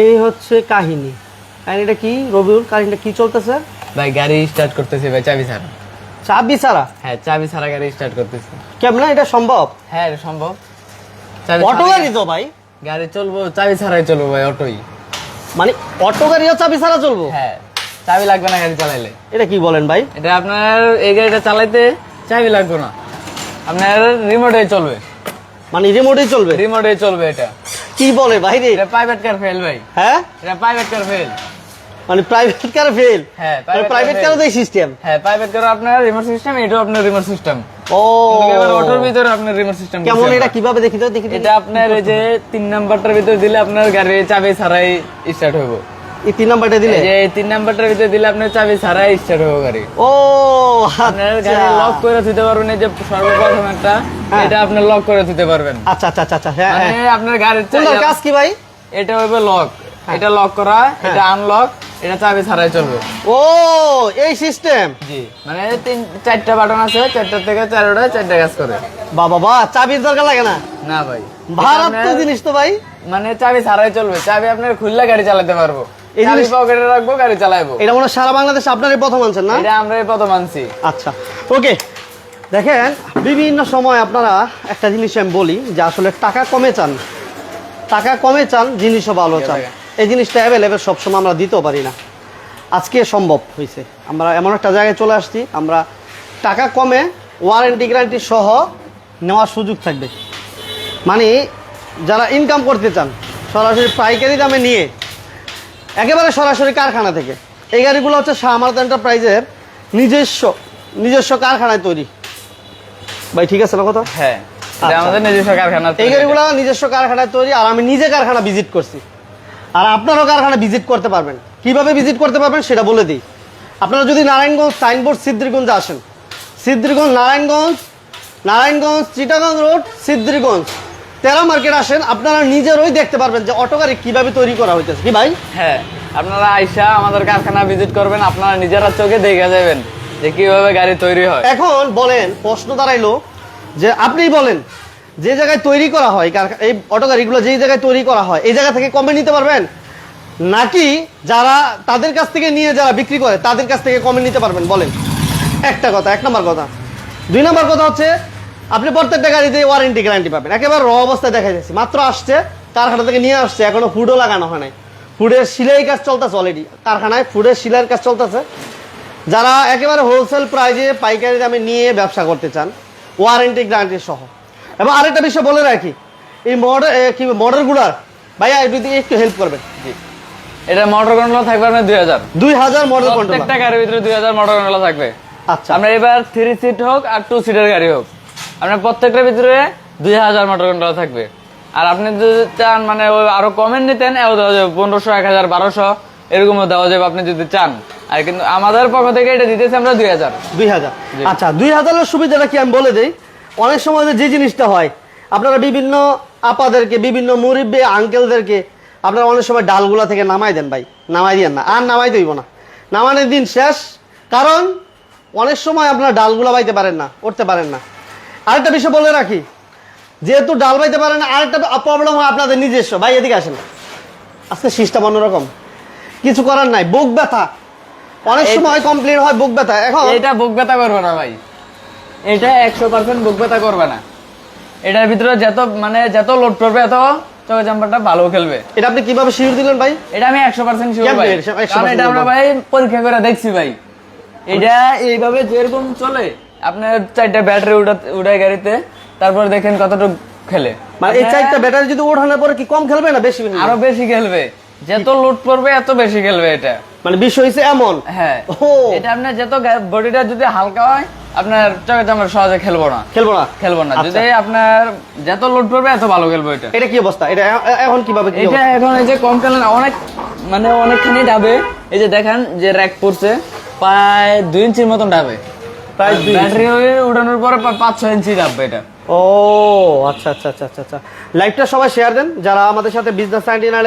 এই হচ্ছে কাহিনী। কাহিনীটা কি রবিউল? কাহিনীটা কি চলতেছে? ভাই গাড়ি স্টার্ট করতেছি ভাই চাবি ছাড়া। চাবি ছাড়া? হ্যাঁ চাবি ছাড়া গাড়ি স্টার্ট করতেছি। কেমন? এটা সম্ভব? হ্যাঁ এটা সম্ভব। অটো গাড়ি তো ভাই। গাড়ি চলবো চাবি ছাড়াই চলবো ভাই অটোই। মানে অটো গাড়িও চাবি ছাড়া চলবো? হ্যাঁ চাবি লাগবে না গাড়ি চালাইলে। এটা কি বলেন ভাই? এটা আপনার এই গাড়িটা চালাইতে চাবি লাগবে না। আপনার রিমোটে চলবে। মানে রিমোটেই চলবে? রিমোটে চলবে এটা। কি বলে ভাই রে? এটা প্রাইভেট কার ফেল ভাই। হ্যাঁ? এটা প্রাইভেট কার ফেল মানে প্রাইভেট কার ফেল হ্যাঁ প্রাইভেট কারও তো সিস্টেম হ্যাঁ প্রাইভেট কার আপনার রিমোট সিস্টেম এটাও আপনার রিমোট সিস্টেম ও। অটোর ভিতরে আপনার রিমোট সিস্টেম কেমন এটা কীভাবে দেখি তো দেখি এটা আপনার এই যে তিন নাম্বারটার ভিতরে দিলে আপনার গাড়ি চাবি ছাড়াই স্টার্ট হইব। এই তিন নাম্বারটা দিলে? এই তিন নাম্বারটার ভিতরে দিলে আপনার চাবি স্টার্ট হইব গাড়ি। ও আপনার আচ্ছা। গাড়ি লক করে দিতে পারবেন এই যে সর্বপ্রথম একটা হ্যাঁ। এটা আপনি লক করে দিতে পারবেন। আচ্ছা আচ্ছা আচ্ছা আচ্ছা হ্যাঁ মানে হ্যাঁ। আপনার গাড়ির চাবি- কাজ কি ভাই? এটা হবে লক এটা লক করা এটা আনলক এটা চাবি ছাড়াই চলবে। ও এই সিস্টেম জি মানে তিন চারটা বাটন আছে চারটা থেকে চারটা চারটা কাজ করে। বাবা বা চাবির দরকার লাগে না? না ভাই। ভারত জিনিস তো ভাই। মানে চাবি ছাড়াই চলবে চাবি আপনার খুললে গাড়ি চালাতে পারব। এই জিনিস- পকেটে রাখব গাড়ি চালাবো এটা মনে সারা বাংলাদেশে আপনারই প্রথম আনছেন না? এটা আমরা এই প্রথম আনছি। আচ্ছা ওকে। দেখেন বিভিন্ন সময় আপনারা একটা জিনিস আমি বলি যে আসলে টাকা কমে চান। টাকা কমে চান জিনিসও ভালো চান। এই জিনিসটা অ্যাভেলেবেল সবসময় আমরা দিতেও পারি না। আজকে সম্ভব হয়েছে। আমরা এমন একটা জায়গায় চলে আসছি আমরা টাকা কমে ওয়ারেন্টি গ্যারান্টি সহ নেওয়ার সুযোগ থাকবে। মানে যারা ইনকাম করতে চান সরাসরি পাইকারি দামে নিয়ে একেবারে সরাসরি কারখানা থেকে। এই গাড়িগুলো হচ্ছে শাহমারত এন্টারপ্রাইজের নিজস্ব নিজস্ব কারখানায় তৈরি। ভাই ঠিক আছে না কথা? হ্যাঁ আচ্ছা। আমাদের নিজস্ব কারখানা এই গাড়িগুলো নিজস্ব কারখানায় তৈরি আর আমি নিজে কারখানা ভিজিট করছি। আর আপনারাও কারখানা ভিজিট করতে পারবেন। কীভাবে ভিজিট করতে পারবেন সেটা বলে দিই। আপনারা যদি নারায়ণগঞ্জ সাইনবোর্ড সিদ্ধিরগঞ্জে আসেন সিদ্ধিরগঞ্জ নারায়ণগঞ্জ নারায়ণগঞ্জ চিটাগঞ্জ রোড সিদ্ধিরগঞ্জ। তেরা মার্কেট আসেন আপনারা নিজেরই দেখতে পারবেন যে অটো গাড়ি কীভাবে তৈরি করা হইতেছে। কি ভাই? হ্যাঁ আপনারা আইসা আমাদের কারখানা ভিজিট করবেন আপনারা নিজেরা চোখে দেখে যাবেন যে কীভাবে গাড়ি তৈরি হয়। এখন বলেন প্রশ্ন দাঁড়াইলো যে আপনি বলেন যে জায়গায় তৈরি করা হয় এই অটো গাড়িগুলো যেই জায়গায় তৈরি করা হয় এই জায়গা থেকে কমে নিতে পারবেন? নাকি যারা তাদের কাছ থেকে নিয়ে যারা বিক্রি করে তাদের কাছ থেকে কমে নিতে পারবেন? বলেন। একটা কথা এক নম্বর কথা। দুই নম্বর কথা হচ্ছে আপনি প্রত্যেকটা গাড়িতে ওয়ারেন্টি গ্যারান্টি পাবেন। একেবারে র অবস্থায় দেখা যাচ্ছে মাত্র আসছে কারখানা থেকে নিয়ে আসছে এখনও ফুডও লাগানো হয় নাই। ফুডের সিলাই কাজ চলতেছে অলরেডি কারখানায় ফুডের সিলাইয়ের কাজ চলতেছে। যারা একেবারে হোলসেল প্রাইজে পাইকারি দামে নিয়ে ব্যবসা করতে চান ওয়ারেন্টি গ্যারান্টি সহ। এবং আরেকটা বিষয় বলে রাখি এই মডেল কি মডেলগুলার ভাইয়া একটু দিকে একটু হেল্প করবেন। জি। এটা মোটর কন্ট্রোল থাকবে আপনার দুই হাজার। দুই হাজার মডেল কন্ট্রোল প্রত্যেকটা গাড়ির ভিতরে দুই হাজার মোটর কন্ট্রোল থাকবে আচ্ছা। আপনার এবার থ্রি সিট হোক আর টু সিটের গাড়ি হোক। আপনার প্রত্যেকটার ভিতরে দুই হাজার মোটর কন্ট্রোল থাকবে। আর আপনি যদি চান মানে ওই আরও কমেন্ট নিতেন এও দেওয়া যাবে পনেরোশো এক হাজার বারোশো এরকমও দেওয়া যাবে আপনি যদি চান। আর কিন্তু আমাদের পক্ষ থেকে এটা দিতেছি আমরা দুই হাজার। দুই হাজার। আচ্ছা দুই হাজারের সুবিধাটা কি আমি বলে দিই? অনেক সময় যে জিনিসটা হয় আপনারা বিভিন্ন আপাদেরকে বিভিন্ন মুরিব্বে আঙ্কেলদেরকে আপনারা অনেক সময় ডালগুলা থেকে নামাই দেন ভাই। নামাই দিয়েন না। আর নামাই দইব না। নামানোর দিন শেষ কারণ অনেক সময় আপনারা ডালগুলা বাইতে পারেন না উঠতে পারেন না। আরেকটা বিষয় বলে রাখি যেহেতু ডাল বাইতে পারেন না আরেকটা প্রবলেম হয় আপনাদের নিজস্ব। ভাই এদিকে আসেন। আজকে সিস্টেম অন্যরকম। কিছু করার নাই বুক ব্যথা। অনেক সময় কমপ্লেন হয় বুক ব্যথা। এখন এটা বুক ব্যথা করবে না ভাই। এটা একশো পার্সেন্ট বুক ব্যথা করবে না। এটার ভিতরে যত মানে যত লোড করবে এত চোখে জাম্পারটা ভালো খেলবে। এটা আপনি কীভাবে শিওর দিলেন ভাই? এটা আমি একশো পার্সেন্ট শিওর ভাই। কারণ এটা আমরা ভাই পরীক্ষা করে দেখছি ভাই। এটা এইভাবে যেরকম চলে আপনার চারটা ব্যাটারি উঠায় গাড়িতে তারপর দেখেন কতটুকু খেলে। মানে এই চারটা ব্যাটারি যদি ওঠানোর পরে কি কম খেলবে না বেশি? আরও বেশি খেলবে। যত লোড পড়বে এত বেশি খেলবে এটা। মানে এমন? হ্যাঁ। এটা আপনার যত বডিটা যদি হালকা হয় আপনার চোখে জাম্পার সহজে খেলব না। খেলব না? খেলব না। আচ্ছা। যদি আপনার যত লোড পড়বে এত ভালো খেলব এটা। এটা কি অবস্থা? এটা এখন কীভাবে এটা এখন এই যে কম খেলেন অনেক মানে অনেকখানি ডাবে। এই যে দেখেন যে র্যাক পড়ছে প্রায় দুই ইঞ্চির মতন ডাবে। ব্যাটারি পরে প্রায় পাঁচ ছয় ইঞ্চি ডাববে এটা। ও আচ্ছা আচ্ছা আচ্ছা আচ্ছা আচ্ছা। লাইভটা সবাই শেয়ার দেন। যারা আমাদের সাথে বিজনেস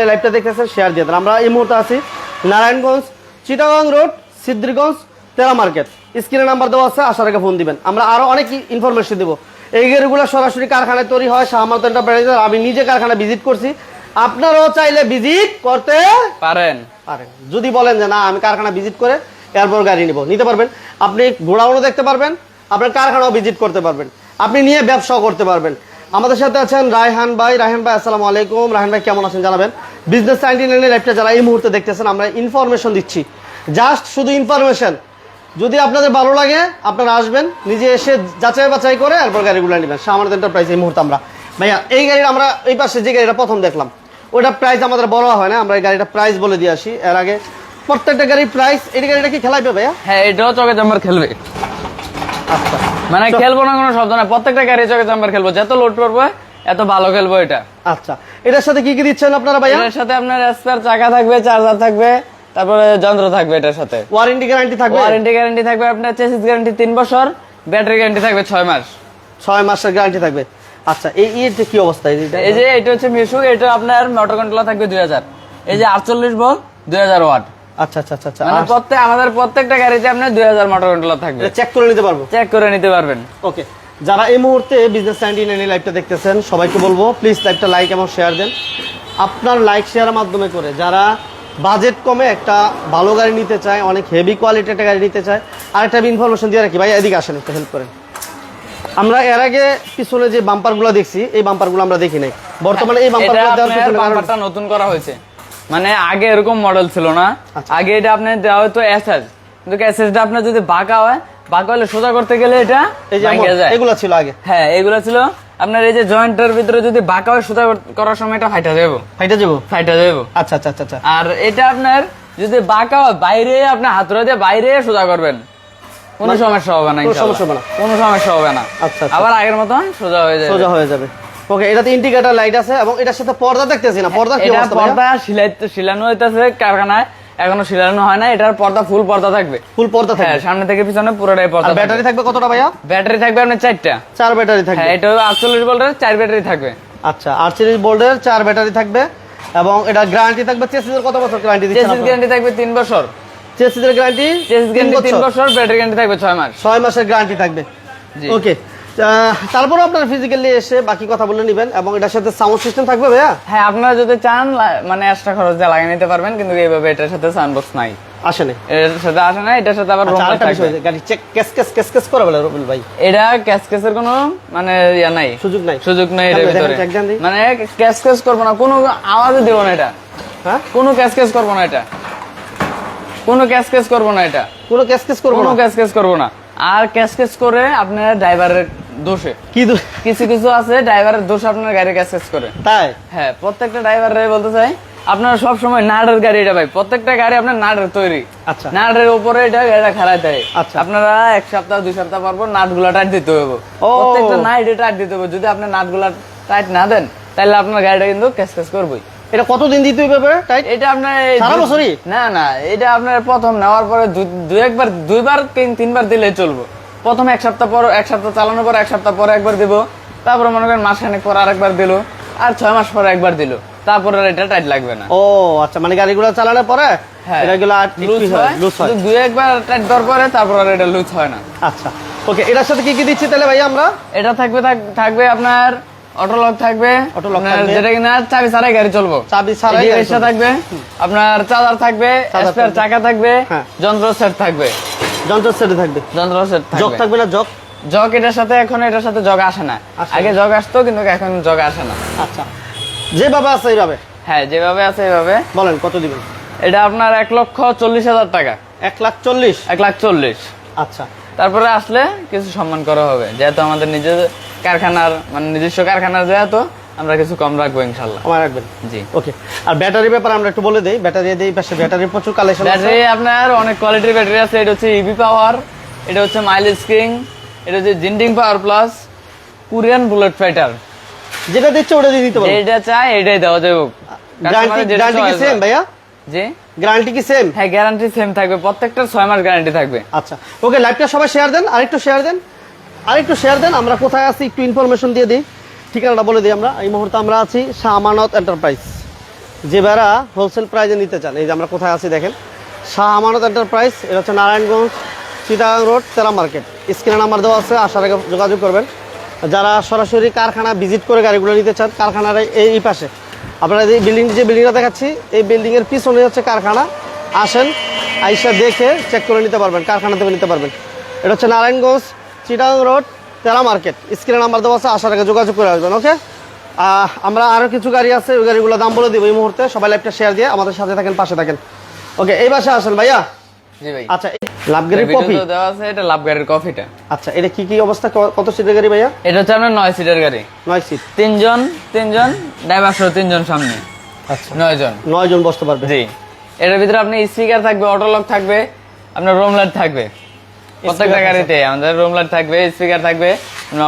লাইভটা দেখতেছেন শেয়ার দিয়ে দেন। আমরা এই মুহূর্তে আছি নারায়ণগঞ্জ চিটাগং রোড সিদ্ধিরগঞ্জ তেরা মার্কেট। স্ক্রিনে নাম্বার দেওয়া আছে আসার আগে ফোন দিবেন। আমরা আরও অনেক ইনফরমেশন দেবো। এই সরাসরি কারখানায় তৈরি হয় শাহমাত আমি নিজে কারখানা ভিজিট করছি। আপনারাও চাইলে ভিজিট করতে পারেন। পারেন। যদি বলেন যে না আমি কারখানা ভিজিট করে এরপর গাড়ি নিব। নিতে পারবেন। আপনি গোডাউনও দেখতে পারবেন, আপনার কারখানাও ভিজিট করতে পারবেন। আপনি নিয়ে ব্যবসাও করতে পারবেন। আমাদের সাথে আছেন রায়হান ভাই। রায়হান ভাই, আসসালামু আলাইকুম। রায়হান ভাই, কেমন আছেন জানাবেন? বিজনেস নাইনটি নাইনের লাইফটা যারা এই মুহূর্তে দেখতেছেন, আমরা ইনফরমেশন দিচ্ছি। জাস্ট শুধু ইনফরমেশন যদি আপনাদের ভালো লাগে, আপনারা আসবেন, নিজে এসে যাচাই বাছাই করে এরপর গাড়িগুলো নেবেন। সামান্য এন্টারপ্রাইজ এই মুহূর্তে আমরা। ভাইয়া, এই গাড়িটা আমরা এই পাশে যে গাড়িটা প্রথম দেখলাম ওটা প্রাইস আমাদের বড় হয় না, আমরা এই গাড়িটা প্রাইস বলে দিয়ে আসি। এর আগে প্রত্যেকটা গাড়ির প্রাইস এই গাড়িটা কি খেলাইবে ভাইয়া? হ্যাঁ এটাও চকে চাম্বার খেলবে। আচ্ছা। মানে খেলব না কোনো শব্দ নাই প্রত্যেকটা গাড়ি চকে চাম্বার খেলব যত লোড করব এত ভালো খেলব এটা। আচ্ছা। এটার সাথে কি কি দিচ্ছেন আপনারা ভাইয়া? এটার সাথে আপনার স্পেয়ার চাকা থাকবে চার্জার থাকবে তারপরে যন্ত্র থাকবে এটার সাথে। ওয়ারেন্টি গ্যারান্টি থাকবে? ওয়ারেন্টি গ্যারান্টি থাকবে আপনার চেসিস গ্যারান্টি তিন বছর ব্যাটারি গ্যারান্টি থাকবে ছয় মাস। ছয় মাসের গ্যারান্টি থাকবে। আচ্ছা এই এর কি অবস্থা? এই যে এটা হচ্ছে মিশু এটা আপনার মোটর কন্ট্রোলার থাকবে দুই হাজার। এই যে আটচল্লিশ বল দুই হাজার ওয়াট আচ্ছা আচ্ছা আচ্ছা আচ্ছা। মানে প্রত্যেক আমাদের প্রত্যেকটা গাড়িতে আপনার দুই হাজার মোটর কন্ট্রোলার থাকবে। চেক করে নিতে পারব। চেক করে নিতে পারবেন। ওকে যারা এই মুহূর্তে বিজনেস নাইনটি নাইন লাইভটা দেখতেছেন সবাইকে বলব প্লিজ লাইভটা লাইক এবং শেয়ার দেন। আপনার লাইক শেয়ারের মাধ্যমে করে যারা বাজেট কমে একটা ভালো গাড়ি নিতে চায় অনেক হেভি কোয়ালিটি একটা গাড়ি নিতে চায় আর একটা ইনফরমেশন দিয়ে রাখি। ভাই এদিকে আসেন একটু হেল্প করেন। আমরা এর আগে পিছনে যে বাম্পারগুলো দেখছি এই বাম্পারগুলো আমরা দেখি নাই। বর্তমানে এই বাম্পারগুলো দেওয়ার পিছনে নতুন করা হয়েছে। মানে আগে এরকম মডেল ছিল না। আচ্ছা। আগে এটা আপনার দেওয়া হতো এসএস কিন্তু এসএসটা আপনার যদি বাঁকা হয় বাঁকা হলে সোজা করতে গেলে এটা এগুলো ছিল আগে। হ্যাঁ এগুলো ছিল। আপনার এই যে জয়েন্টের ভিতরে যদি বাঁকা হয় সোজা করার সময় এটা ফাইটা যাব ফাইটা যাব ফাইটা যাব আচ্ছা আচ্ছা আচ্ছা আচ্ছা। আর এটা আপনার যদি বাঁকা হয় বাইরে আপনার হাতুড়া দিয়ে বাইরে সোজা করবেন। কোনো সমস্যা হবে না কোনো সমস্যা হবে না। কোনো সমস্যা হবে না। আচ্ছা, আচ্ছা। আবার আগের মতন সোজা হয়ে যাবে। সোজা হয়ে যাবে। ওকে এটাতে ইন্ডিকেটর লাইট আছে এবং এটার সাথে পর্দা দেখতেছি না। পর্দা কি অবস্থা? পর্দা সিলাই সিলানো হইতেছে কারখানায় এখনও সিলানো হয় না এটার পর্দা ফুল পর্দা থাকবে। ফুল পর্দা হ্যাঁ থাকবে। সামনে থেকে পিছনে পুরোটাই পর্দা ব্যাটারি থাকবে। কতটা ভাইয়া? ব্যাটারি থাকবে আপনার চারটা। চার ব্যাটারি থাকবে। হ্যাঁ এটা আটচল্লিশ ভোল্টের চার ব্যাটারি থাকবে। আচ্ছা আটচল্লিশ বোল্ডের চার ব্যাটারি থাকবে এবং এটা গ্যারান্টি থাকবে চেসিসের কত বছর গ্যারান্টি দিচ্ছেন চেসিস গ্যারান্টি থাকবে তিন বছর। চেসিসের গ্যারান্টি চেসিস গ্যারান্টি তিন বছর। ব্যাটারি গ্যারান্টি থাকবে ছয় মাস। ছয় মাসের গ্যারান্টি থাকবে। জি। ওকে তারপরে আপনারা ফিজিক্যালি এসে বাকি কথা বলে নেবেন এবং এটার সাথে সাউন্ড সিস্টেম থাকবে ভাইয়া? হ্যাঁ আপনারা যদি চান মানে এক্সট্রা খরচ দিয়ে লাগিয়ে নিতে পারবেন কিন্তু এইভাবে এটার সাথে সাউন্ড বক্স নাই। এটার সাথে আসে না এটার সাথে আবার আচ্ছা গাড়ি check case case case case করে বলে রবিল ভাই। এটা ক্যাশ ক্যাশের কোনো মানে ইয়া নাই। সুযোগ নাই। সুযোগ নেই এটার ভিতরে। মানে ক্যাশ ক্যাশ করব না কোনো আওয়াজও দেবো না এটা। হ্যাঁ? কোনো ক্যাশ ক্যাশ করব না এটা। কোনো ক্যাশ ক্যাশ করব না এটা। কোনো কেস কেস করব কোনো না? ক্যাশ ক্যাশ করব না। আর ক্যাশ ক্যাশ করে আপনার ড্রাইভারের দোষে। কি কিছু কিছু আছে ড্রাইভারের দোষ আপনার গাড়ি ক্যাশ ক্যাশ করে। তাই? হ্যাঁ প্রত্যেকটা ড্রাইভার বলতে চাই আপনার সব সময় নাটের গাড়ি এটা ভাই প্রত্যেকটা গাড়ি আপনার নাটের তৈরি। আচ্ছা। নাটের উপরে এটা গাড়িটা খারাপ দেয়। আচ্ছা। আপনারা এক সপ্তাহ দুই সপ্তাহ পর পর নাটগুলা টাইট দিতে হবে ও। প্রত্যেকটা নাইট টাইট দিতে হবে যদি আপনি নাটগুলা টাইট না দেন তাহলে আপনার গাড়িটা কিন্তু ক্যাশ ক্যাশ করবেই। এটা কতদিন দিতে হবে টাইট এটা আপনার সারা বছরই? না না এটা আপনার প্রথম নেওয়ার পরে দুই একবার দুইবার তিনবার দিলে চলবে। প্রথম এক সপ্তাহ পর এক সপ্তাহ চালানোর পর এক সপ্তাহ পরে একবার দিব। তারপরে মনে করেন মাসখানেক পর আরেকবার দিল। আর ছয় মাস পরে একবার দিল। তারপরে আর এটা টাইট লাগবে না। ও আচ্ছা মানে গাড়িগুলো চালানোর পরে হ্যাঁ। এটাগুলো লুজ হয় লুজ হয়। দুই একবার টাইট দেওয়ার পরে তারপর আর এটা লুজ হয় না। আচ্ছা ওকে এটার সাথে কি কি দিচ্ছি তাহলে ভাই আমরা? এটা থাকবে থাকবে আপনার অটো লক থাকবে। Lock আপনার থাকবে। যেটা কিনা চাবি ছাড়াই গাড়ি চলবো। চাবি ছাড়াই থাকবে। আপনার চার্জার থাকবে স্পেয়ার চাকা থাকবে হ্যাঁ। যন্ত্র সেট থাকবে। যন্ত্র সেটে থাকবে। যন্ত্র সেট থাকবে। থাকবে না জগ? এটার সাথে এখন এটার সাথে জগ আসে না। আগে জগ আসতো কিন্তু এখন জগ আসে না। আচ্ছা। যেভাবে আছে এইভাবে? হ্যাঁ যেভাবে আছে এভাবে বলেন কত দিবেন? এটা আপনার এক লক্ষ চল্লিশ হাজার টাকা। এক লাখ চল্লিশ? এক লাখ চল্লিশ। আচ্ছা। তারপরে আসলে কিছু সম্মান করা হবে যেহেতু আমাদের নিজের কারখানার মানে নিজস্ব কারখানার যেহেতু আমরা কিছু কম রাখব ইনশাল্লাহ। আমার রাখবেন? জি। ওকে। আর ব্যাটারি ব্যাপারে আমরা একটু বলে দিই ব্যাটারি দিই পাশে ব্যাটারির প্রচুর কালেকশন আছে। ব্যাটারি আপনার অনেক কোয়ালিটির ব্যাটারি আছে এটা হচ্ছে ইভি পাওয়ার এটা হচ্ছে মাইলেজ কিং এটা হচ্ছে Jinding power plus Korean bullet fighter যেটা দিচ্ছে ওটা দিয়ে দিতে পারব। এটা চাই এটাই দেওয়া যাবে। গ্যারান্টি কি সেম ভাইয়া? জি। গ্যারান্টি কি সেম হ্যাঁ গ্যারান্টি সেম থাকবে প্রত্যেকটার ছয় মাস গ্যারান্টি থাকবে। আচ্ছা। ওকে লাইভটা সবাই শেয়ার দেন আরেকটু শেয়ার দেন। আরেকটু শেয়ার দেন, আমরা কোথায় আছি, একটু ইনফরমেশন দিয়ে দিই। ঠিকানাটা বলে দিই আমরা। এই মুহূর্তে আমরা আছি শাহ আমানত এন্টারপ্রাইজ যে বেড়া হোলসেল প্রাইজে নিতে চান, এই যে আমরা কোথায় আছি দেখেন। শাহ আমানত এন্টারপ্রাইজ এটা হচ্ছে নারায়ণগঞ্জ, চিটাগাং রোড তেলা মার্কেট। স্ক্রিনে নাম্বার দেওয়া আছে, আসার আগে যোগাযোগ করবেন। যারা সরাসরি কারখানা ভিজিট করে গাড়িগুলো নিতে চান, কারখানার এই পাশে। আপনারা এই বিল্ডিং যে বিল্ডিংটা দেখাচ্ছি, এই বিল্ডিংয়ের পিছনে হচ্ছে কারখানা। আসেন, আইসা দেখে চেক করে নিতে পারবেন কারখানা থেকে নিতে পারবেন। এটা হচ্ছে নারায়ণগঞ্জ চিটাং রোড তেরা মার্কেট। স্ক্রিনে নাম্বার দেওয়া আছে আসার আগে যোগাযোগ করে আসবেন ওকে? আমরা আরও কিছু গাড়ি আছে ওই গাড়িগুলো দাম বলে দিব এই মুহূর্তে। সবাই লাইভটা শেয়ার দিয়ে আমাদের সাথে থাকেন পাশে থাকেন। ওকে এই বাসে আসেন ভাইয়া। জি ভাই। আচ্ছা লাভগাড়ির কপি দেওয়া আছে এটা আচ্ছা এটা কি কি অবস্থা? কত সিটের গাড়ি ভাইয়া? এটা হচ্ছে আপনার নয় সিটের গাড়ি। নয় সিট তিনজন তিনজন ড্রাইভার সহ তিনজন সামনে। আচ্ছা। নয় জন। নয় জন বসতে পারবে। জি। এটার ভিতরে আপনি স্পিকার থাকবে অটো লক থাকবে আপনার রুম লাইট থাকবে। প্রত্যেকটা গাড়িতে আমাদের রুম লাইট থাকবে স্পিকার থাকবে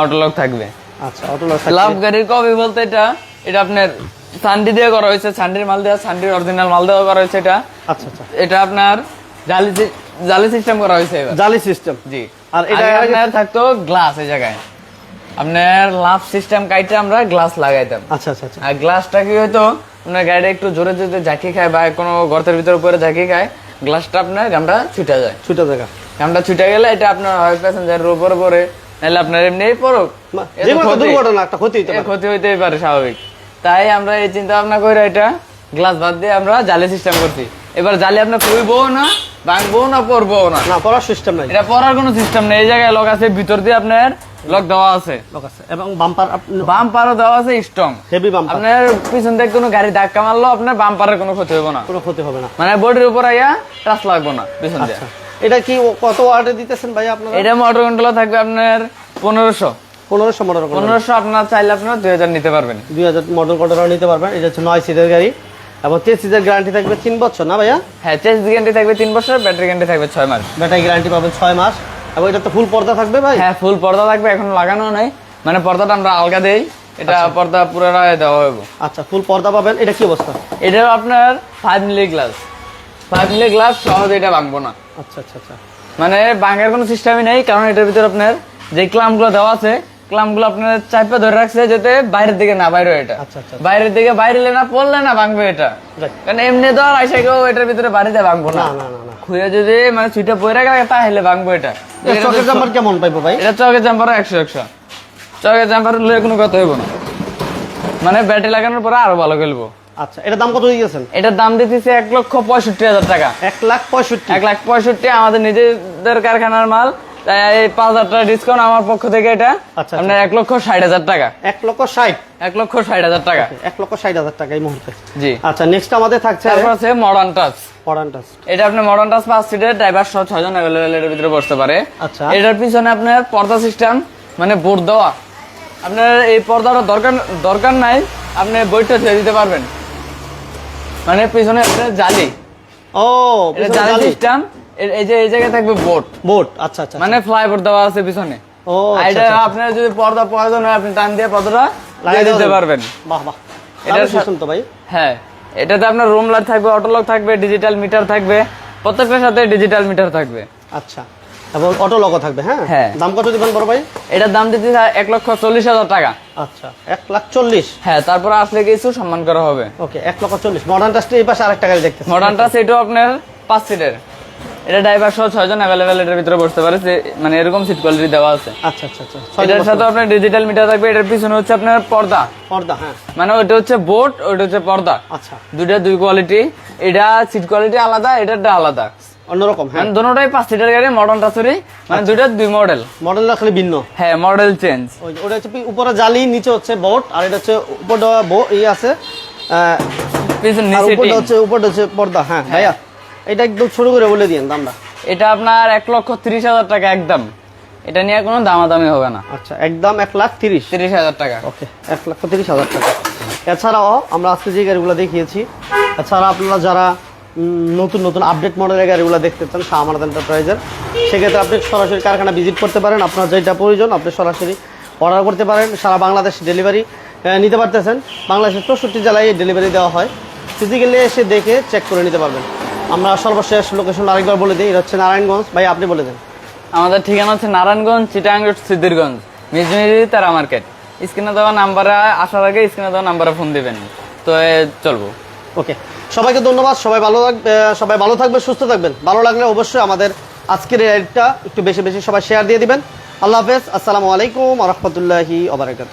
অটো লক থাকবে। আচ্ছা অটো লক লাভ গাড়ির কপি বলতে এটা? এটা আপনার সান্ডি দিয়ে করা হয়েছে সান্ডির মাল দেওয়া সান্ডির অরিজিনাল মাল দেওয়া করা হয়েছে এটা। আচ্ছা আচ্ছা। এটা আপনার জালি জালি সিস্টেম করা হয়েছে এবার। জালি সিস্টেম জি। আর এটা আপনার থাকতো গ্লাস এই জায়গায়। আপনার লাভ সিস্টেম কাইটে আমরা গ্লাস লাগাইতাম। আচ্ছা আচ্ছা আচ্ছা। আর গ্লাসটা কি হয়তো আপনার গাড়িটা একটু জোরে জোরে ঝাঁকি খায় বা কোনো গর্তের ভিতরে উপরে ঝাঁকি খায়। গ্লাসটা আপনার গামটা ছুটে যায়। ছুটে গামটা ছুটে গেলে এটা আপনার হয় প্যাসেঞ্জারের উপরে পরে নাহলে আপনার এমনি পড়ুক। দুর্ঘটনা একটা ক্ষতি ক্ষতি হইতেই পারে স্বাভাবিক। তাই আমরা এই চিন্তা ভাবনা করে এটা গ্লাস বাদ দিয়ে আমরা জালি সিস্টেম করছি। এবার জালি আপনার পুইবো না ভাঙবো না পরবো না। না পড়ার সিস্টেম নাই। এটা পড়ার কোনো সিস্টেম নেই। এই জায়গায় লক আছে ভিতর দিয়ে আপনার লক দেওয়া আছে। লোক আছে। এবং বাম্পার বাম পারও দেওয়া আছে স্ট্রং হেভি বাম্পার আপনার পিছন থেকে কোনো গাড়ি ধাক্কা মারলো আপনার বাম পারের কোনো ক্ষতি হবে না। কোনো ক্ষতি হবে না। মানে বডির উপর আইয়া টাচ লাগবো না পিছন দিয়ে। আচ্ছা এটা কি কত ওয়ার্ডে দিতেছেন ভাই আপনারা? এটা মোটর কন্ট্রোল থাকবে আপনার পনেরোশো। পনেরোশো মোটর পনেরোশো আপনার চাইলে আপনার দুই হাজার নিতে পারবেন। দুই হাজার মোটর কন্ট্রোলার নিতে পারবেন। এটা হচ্ছে নয় সিটের গাড়ি। এবং সিটের গ্যারান্টি থাকবে তিন বছর না ভাইয়া? হ্যাঁ চেস গ্যারান্টি থাকবে তিন বছর ব্যাটারি গ্যারান্টি থাকবে ছয় মাস। ব্যাটারি গ্যারান্টি পাবেন ছয় মাস। এবং এটা তো ফুল পর্দা থাকবে ভাই? হ্যাঁ ফুল পর্দা থাকবে এখন লাগানো নাই। মানে পর্দাটা আমরা আলগা দেই এটা পর্দা পুরোটা দেওয়া হবে আচ্ছা ফুল পর্দা পাবেন এটা কি অবস্থা? এটা আপনার five milli glass five milli glass সহজে এটা ভাঙবো না। আচ্ছা আচ্ছা আচ্ছা। মানে ভাঙার কোনো সিস্টেমই নেই কারণ এটার ভিতরে আপনার যে ক্লামগুলো দেওয়া আছে ক্লামগুলো আপনার চাপে ধরে রাখছে যাতে বাইরের দিকে না বাইরে এটা। আচ্ছা, আচ্ছা। বাইরের দিকে বাইরে না পড়লে না ভাঙবে এটা। কারণ এমনি ধর আইসা কেউ এটার ভিতরে বাড়িতে ভাঙবো না। খুঁড়ে যদি মানে ছুটে পড়ে গেলে তাহলে ভাঙবো এটা। চকের জাম্পার কেমন পাইবো ভাই? এটা চকের জাম্পার একশো একশো। চকের জাম্পার লয়ে কোনো কথা হইব না। মানে ব্যাটারি লাগানোর পরে আরও ভালো খেলব। আচ্ছা এটা দাম কত দিয়েছেন? এটার দাম দিতেছে এক লক্ষ পঁয়ষট্টি হাজার টাকা। এক লাখ পঁয়ষট্টি। এক লাখ পঁয়ষট্টি আমাদের নিজেদের কারখানার মাল। পাঁচ হাজার টাকা ডিসকাউন্ট আমার পক্ষ থেকে এটা। আচ্ছা, আপনার এক লক্ষ ষাট হাজার টাকা। এক লক্ষ ষাট? এক লক্ষ ষাট হাজার টাকা। এক লক্ষ ষাট হাজার টাকা এই মুহূর্তে। জি। আচ্ছা নেক্সট আমাদের থাকছে তারপর আছে মডার্ন টাচ মডার্ন টাচ এটা আপনি মডার্ন টাচ পাঁচ সিটের ড্রাইভার সহ ছয়জন অ্যাভেলেবেল এর ভিতরে বসতে পারে। আচ্ছা। এটার পিছনে আপনার পর্দা সিস্টেম মানে বোর্ড দেওয়া। আপনার এই পর্দাটা দরকার দরকার নাই আপনি বইটা ছেড়ে দিতে পারবেন। মানে পিছনে আপনার জালি। ও জালি সিস্টেম এই যে এই জায়গায় থাকবে বোর্ড বোট আচ্ছা আচ্ছা মানে ফ্লাইবোর্ড দেওয়া আছে পিছনে। ও আচ্ছা, এটা আচ্ছা। আপনার যদি পর্দা প্রয়োজন হয় আপনি টান দিয়ে পর্দাটা লাগিয়ে দিতে পারবেন। বাহ বাহ। এটার সিস্টেম তো ভাই। হ্যাঁ। এটাতে আপনার রুম লাইট থাকবে অটো লক থাকবে ডিজিটাল মিটার থাকবে প্রত্যেকটার সাথে ডিজিটাল মিটার থাকবে। আচ্ছা। এবং অটো লগো থাকবে হ্যাঁ? হ্যাঁ। দাম কত দিবেন বড় ভাই? এটার দাম দিতে এক লক্ষ চল্লিশ হাজার টাকা। আচ্ছা এক লাখ চল্লিশ। হ্যাঁ তারপর আসলে কিছু সম্মান করা হবে। ওকে এক লক্ষ চল্লিশ। মডার্ন টাচটা এই পাশে আরেকটা গাড়ি দেখতেছি। মডার্নটা সেটাও আপনার পাঁচ সিটের এটা ড্রাইভার সহ ছয়জন অ্যাভেলেবেল এটার ভিতরে বসতে পারে যে- মানে এরকম সিট কোয়ালিটি দেওয়া আছে। আচ্ছা আচ্ছা আচ্ছা এটার সাথে আপনার ডিজিটাল মিটার থাকবে এটার পিছনে হচ্ছে আপনার পর্দা। পর্দা হ্যাঁ। মানে ওইটা হচ্ছে বোর্ড ওইটা হচ্ছে পর্দা। আচ্ছা। দুইটা দুই কোয়ালিটি এটা সিট কোয়ালিটি আলাদা এটারটা আলাদা। অন্যরকম হ্যাঁ। মানে দুটোটাই পাঁচ সিটের গাড়ি মডার্ন টাচুরি মানে দুইটা দুই মডেল মডেল খালি ভিন্ন। হ্যাঁ মডেল চেঞ্জ ওটা হচ্ছে উপরে জালি নিচে হচ্ছে বোট আর এটা হচ্ছে উপরটা বো ই আছে পিছন নিচে উপরটা হচ্ছে উপরটা হচ্ছে পর্দা হ্যাঁ ভাইয়া। এটা একদম ছোট করে বলে দিন দামটা। এটা আপনার এক লক্ষ তিরিশ হাজার টাকা একদম। এটা নিয়ে কোনো দামাদামি হবে না। আচ্ছা একদম এক লাখ তিরিশ। তিরিশ হাজার টাকা। ওকে এক লক্ষ তিরিশ হাজার টাকা। এছাড়াও আমরা আজকে যে গাড়িগুলো দেখিয়েছি এছাড়া আপনারা যারা নতুন নতুন আপডেট মডেলের গাড়িগুলো দেখতে চান শাহ আমানত এন্টারপ্রাইজের সেক্ষেত্রে আপনি সরাসরি কারখানা ভিজিট করতে পারেন। আপনার যেটা প্রয়োজন আপনি সরাসরি অর্ডার করতে পারেন। সারা বাংলাদেশ ডেলিভারি নিতে পারতেছেন। বাংলাদেশের চৌষট্টি জেলায় ডেলিভারি দেওয়া হয়। ফিজিক্যালি এসে দেখে চেক করে নিতে পারবেন। আমরা সর্বশেষ লোকেশন আরেকবার বলে দিই এটা হচ্ছে নারায়ণগঞ্জ। ভাই আপনি বলে দেন। আমাদের ঠিকানা হচ্ছে নারায়ণগঞ্জ চিটাং রোড সিদ্ধিরগঞ্জ মিজমিরি তারা মার্কেট। স্ক্রিনে দেওয়া নাম্বারে আসার আগে স্ক্রিনে দেওয়া নাম্বারে ফোন দিবেন। তো চলবো। ওকে। সবাইকে ধন্যবাদ। সবাই ভালো থাকবে সবাই ভালো থাকবে সুস্থ থাকবেন। ভালো লাগলে অবশ্যই আমাদের আজকের রাইডটা একটু বেশি বেশি সবাই শেয়ার দিয়ে দিবেন। আল্লাহ হাফেজ। আসসালামু আলাইকুম রহমতুল্লাহি ওবরাকাতুহ